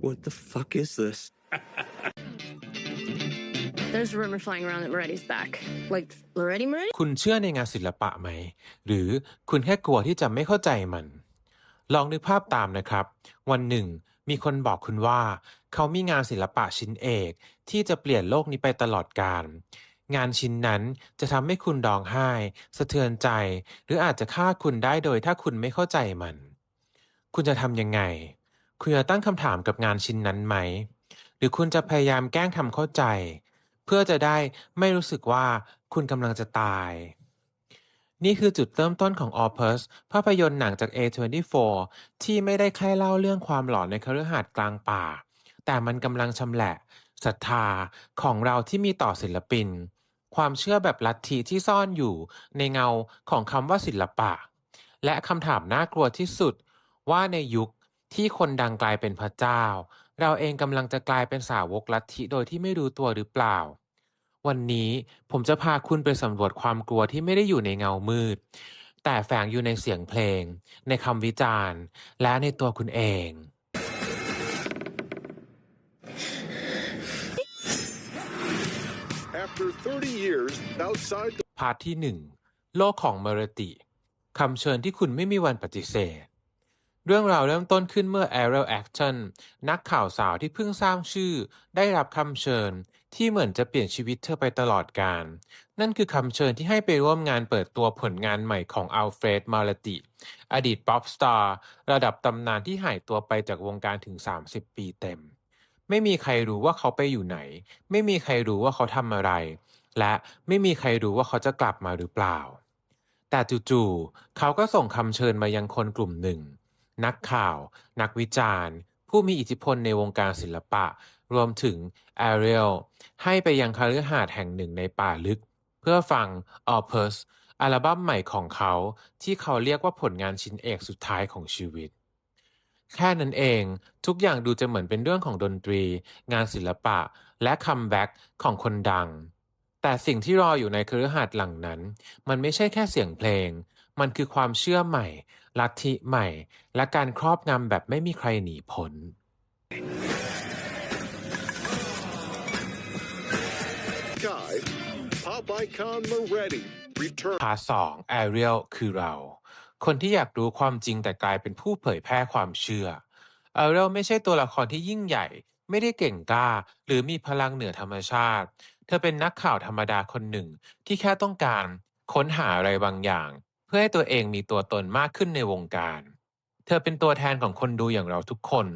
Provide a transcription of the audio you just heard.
What the fuck is this? There's a rumor flying around that Moretti's back. Like, Loretti Moretti? คุณเชื่อในงานศิลปะไหม หรือคุณแค่กลัวที่จะไม่เข้าใจมัน ลองนึกภาพตามนะครับ วันหนึ่ง มีคนบอกคุณว่า เขามีงานศิลปะชิ้นเอก ที่จะเปลี่ยนโลกนี้ไปตลอดกาลงานชิ้นนั้นจะทำให้คุณร้องไห้ สะเทือนใจ หรืออาจจะฆ่าคุณได้โดยถ้าคุณไม่เข้าใจมัน คุณจะทำยังไง คุณจะตั้งคำถามกับงานชิ้นนั้นไหม หรือคุณจะพยายามแกล้งทำเข้าใจ เพื่อจะได้ไม่รู้สึกว่าคุณกำลังจะตาย นี่คือจุดเริ่มต้นของ Opus ภาพยนตร์หนังจาก A24 ที่ไม่ได้แค่เล่าเรื่องความหลอนในคฤหาสน์กลางป่า แต่มันกำลังชำแหละศรัทธาของเราที่มีต่อศิลปิน ความเชื่อแบบลัทธิที่ซ่อนอยู่ในเงาของคำว่าศิลปะ และคำถามน่ากลัวที่สุดว่าในยุค ที่คนดังกลายเป็นพระเจ้า เราเองกำลังจะกลายเป็นสาวกลัทธิโดยที่ไม่รู้ตัวหรือเปล่า วันนี้ผมจะพาคุณไปสำรวจความกลัวที่ไม่ได้อยู่ในเงามืด แต่แฝงอยู่ในเสียงเพลง ในคำวิจารณ์ และในตัวคุณเอง After 30 years outside the พาร์ทที่หนึ่งโลกของเมเรติคำเชิญที่คุณไม่มีวันปฏิเสธ เรื่องราวเริ่มต้นขึ้นเมื่อ Ariel Action นักข่าวสาวที่เพิ่งสร้างชื่อ ได้รับคำเชิญ ที่เหมือนจะเปลี่ยนชีวิตเธอไปตลอดกาลนั่นคือคำเชิญที่ให้ไปร่วมงานเปิดตัวผลงานใหม่ของอัลเฟรดมาลติ อดีตป๊อปสตาร์ระดับตำนานที่หายตัวไปจากวงการถึง 30 ปีเต็ม ไม่มีใครรู้ว่าเขาไปอยู่ไหน ไม่มีใครรู้ว่าเขาทำอะไร และไม่มีใครรู้ว่าเขาจะกลับมาหรือเปล่า แต่จู่ๆเขาก็ส่งคำเชิญมายังคนกลุ่มหนึ่ง นักข่าว นักวิจารณ์ ผู้มีอิทธิพลในวงการศิลปะ รวมถึงแอเรียลให้ไปยังคฤหาสน์แห่งหนึ่งในป่าลึก เพื่อฟัง Opus อัลบั้มใหม่ของเขาที่เขาเรียกว่าผลงานชิ้นเอกสุดท้ายของชีวิต แค่นั้นเองทุกอย่างดูจะเหมือนเป็นเรื่องของดนตรี งานศิลปะ และคัมแบ็กของคนดัง แต่สิ่งที่รออยู่ในคฤหาสน์หลังนั้น มันไม่ใช่แค่เสียงเพลง มันคือความเชื่อใหม่ ลัทธิใหม่ และการครอบงำแบบไม่มีใครหนีพ้น guide, pop icon Moretti returns. พาร์ทสองแอเรียลคือเรา คนที่อยากรู้ความจริงแต่กลายเป็นผู้เผยแพร่ความเชื่อแอเรียลไม่ใช่ตัวละครที่ยิ่งใหญ่ ไม่ได้เก่งกล้า หรือมีพลังเหนือธรรมชาติ เธอเป็นนักข่าวธรรมดาคนหนึ่งที่แค่ต้องการค้นหาอะไรบางอย่าง เพื่อให้ตัวเองมีตัวตนมากขึ้นในวงการ เธอเป็นตัวแทนของคนดูอย่างเราทุกคน